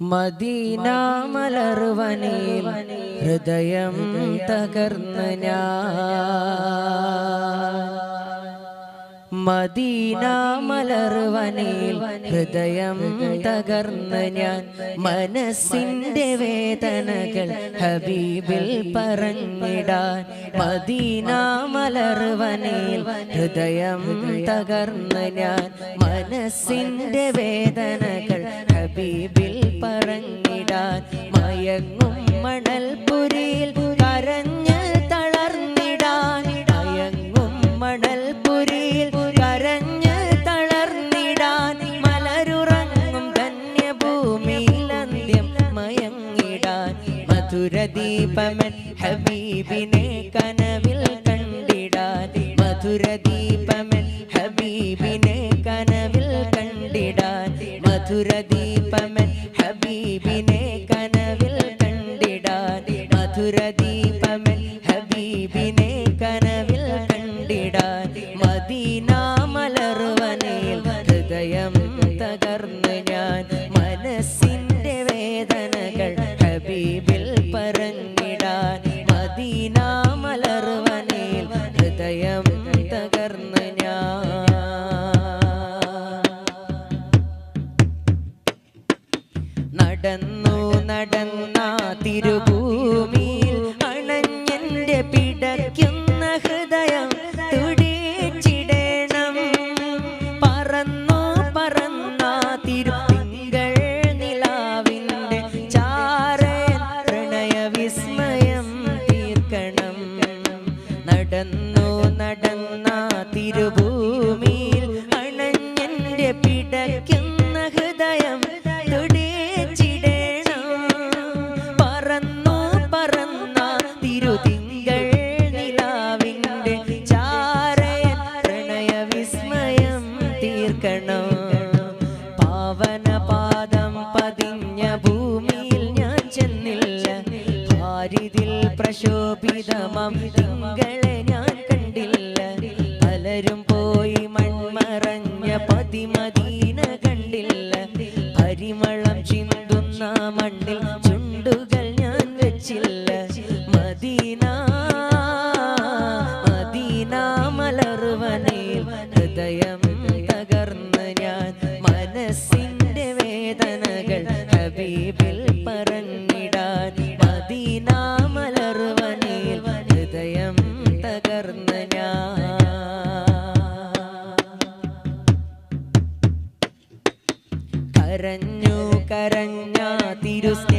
Medina മലർവനിൽ ഹൃദയം തകർന്ന Medina മലർവനിൽ ഹൃദയം തകർന്ന ഞാൻ. മനസ്സിന്റെ വേദനകൾ ഹബീബിൽ പറഞ്ഞിടാൻ. മദീന മലർവനിൽ ഹൃദയം തകർന്ന ഞാൻ. മനസ്സിന്റെ വേദനകൾ മധുരദീപമൻ ഹബീബിനെ കനവിൽ കണ്ടിടാതെ മധുരദീപമൻ ഹബീബിനെ കനവിൽ കണ്ടിടാതെ മധുരദീപ നടന്നു നടന്ന തിരുഭൂമിയിൽ അണഞ്ഞെന്റെ പിടയ്ക്കുന്ന ഹൃദയം തുടിച്ചിടണം. പറന്നു പറന്ന തിരുത്തിങ്കൾ നിലാവിന്റെ ചാര പ്രണയ വിസ്മയം തീർക്കണം. നടന്നു നടന്ന തിരുഭൂമിയിൽ അണഞ്ഞെന്റെ പിടയ്ക്കുന്ന ഹൃദയം കരഞ്ഞു കരഞ്ഞ തിരുസ്തി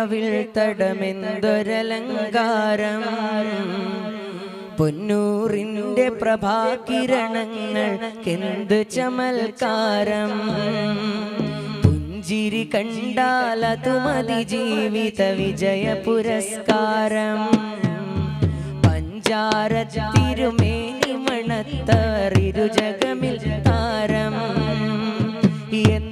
നിലാവിൽ തടമെന്തൊരലങ്കാരം? പൊന്നൂറിന്റെ പ്രഭാകിരണങ്ങൾ പ്രഭാകിരണങ്ങൾക്കെന്ത് ചമൽക്കാരം? പുഞ്ചിരി കണ്ടാലതു മതി ജീവിത വിജയ പുരസ്കാരം. പഞ്ചാര തിരുമേനി മണത്തറിരു ജഗമിൽ താരം. എന്ന്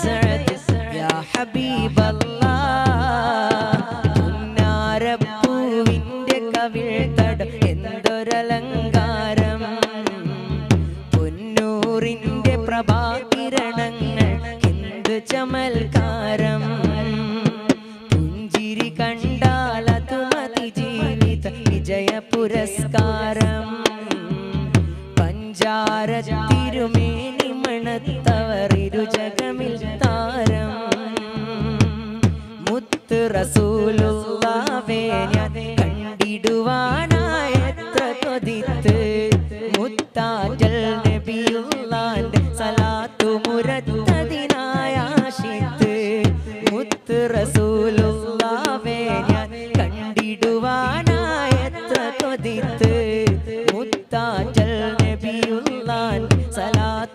سعد يا حبيب الله പുന്നാരപ്പൂവിന്റെ കവിൾത്തടം എന്തൊരലങ്കാരം. പ്രഭാകിരണങ്ങൾ മതി ജീവിത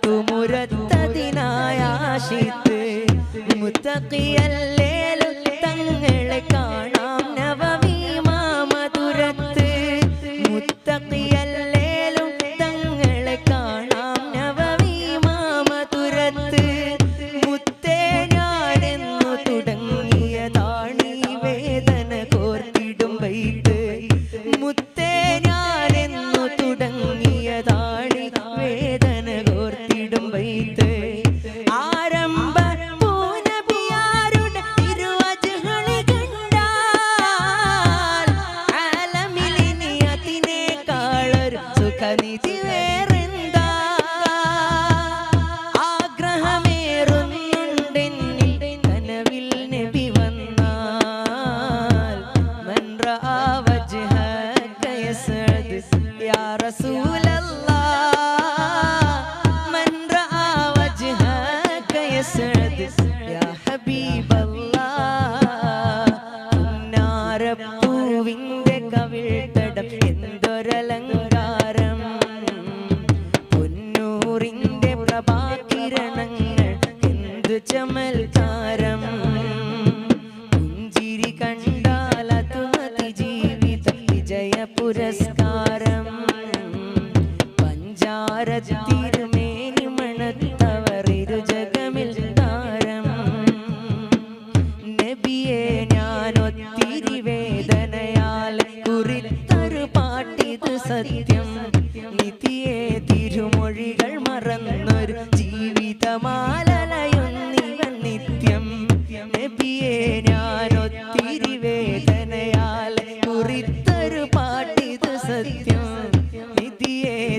مرتدنا يا عاشق متقيا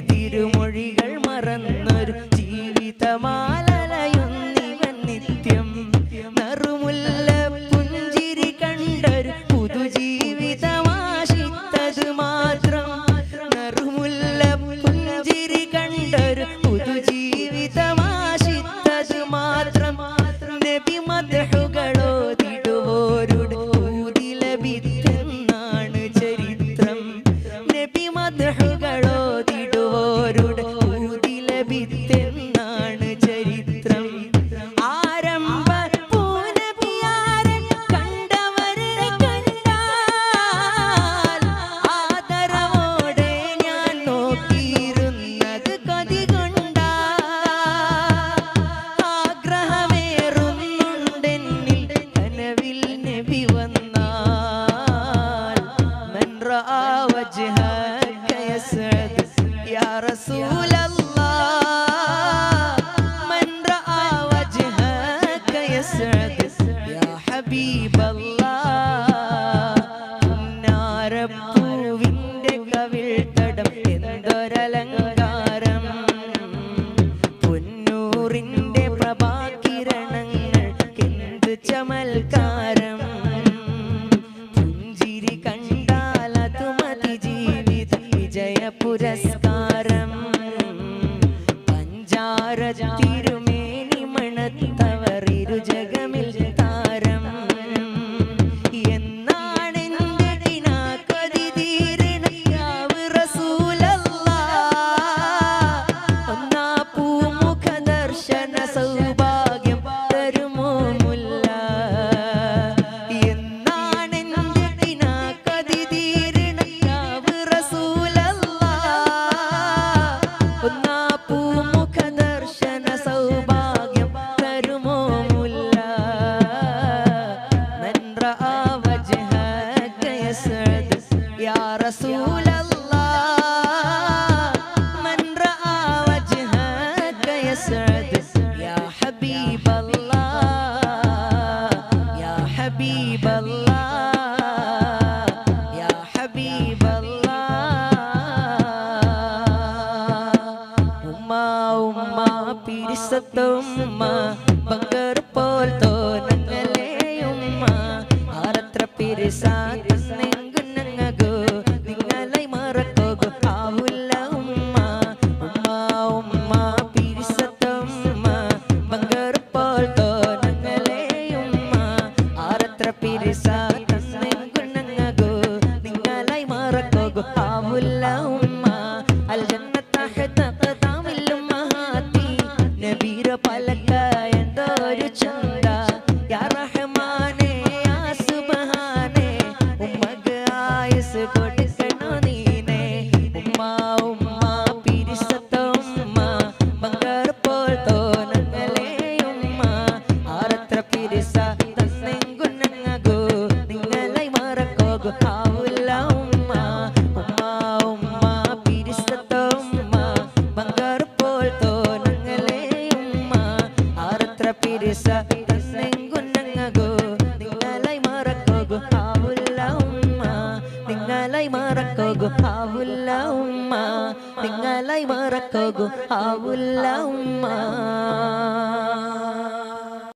തിരുമൊഴികൾ മറന്നൊരു ജീവിതമാലയുന്നിവൻ നിത്യം. നറുമുല്ല പുഞ്ചിരി കണ്ടൊരു പുതുജീവിതമാശിത്തത് മാത്രം. നറുമുല്ല പുഞ്ചിരി കണ്ടൊരു പുതുജീവിതമാശിത്തത് മാത്രം. നബി മതഹുകളോ തിടുവോരുടെ ഊതിലഭിത്തെന്നാണ് ചരിത്രം. നബിമതഹുകളോ رأى وجهك يسعد. يا رسول പുരസ് Uma, uma, pirsa, uma,